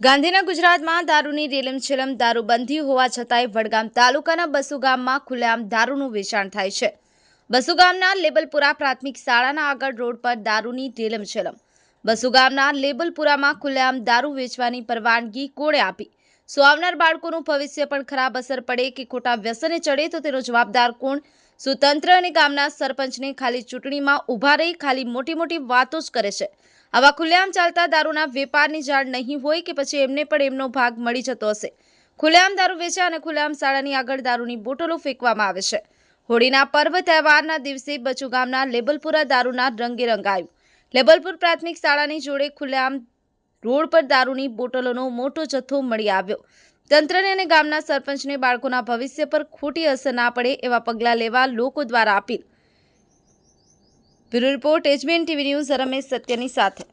ગાંધીના ગુજરાતમાં દારૂની રેલમછેલમ, દારૂબંધી હોવા છતાંય વડગામ તાલુકાના બસુ ગામમાં ખુલ્લેઆમ દારૂનું વેચાણ થાય છે. બસુ ગામના લેબલપુરા પ્રાથમિક શાળાના આગળ રોડ પર દારૂની રેલમછેલમ. બસુ ગામના લેબલપુરામાં ખુલ્લેઆમ દારૂ વેચવાની પરવાનગી કોણે આપી? શું આવનાર બાળકોનું ભવિષ્ય પણ ખરાબ અસર પડે કે ખોટા વ્યસને ચડે તો તેનો જવાબદાર કોણ? શું તંત્ર અને ગામના સરપંચને ખાલી ચૂંટણીમાં ઊભા રહી ખાલી મોટી મોટી વાતો જ કરે છે? આવા ખુલ્લેઆમ ચાલતા દારૂના વેપારની જાણ નહીં હોય કે પછી એમને પણ એમનો ભાગ મળી જતો હશે. ખુલ્લેઆમ દારૂ વેચે અને ખુલ્લેઆમ શાળાની આગળ દારૂની બોટલો ફેંકવામાં આવે છે. હોળીના પર્વ તહેવારના દિવસે બચુ ગામના લેબલપુરા દારૂના રંગે રંગાયું. લેબલપુર પ્રાથમિક શાળાની જોડે ખુલ્લેઆમ રોડ પર દારૂની બોટલોનો મોટો જથ્થો મળી આવ્યો. તંત્રને અને ગામના સરપંચને બાળકોના ભવિષ્ય પર ખોટી અસર ના પડે એવા પગલાં લેવા લોકો દ્વારા appeal. Bureau report HBN TV news Ramesh સત્યની સાથે.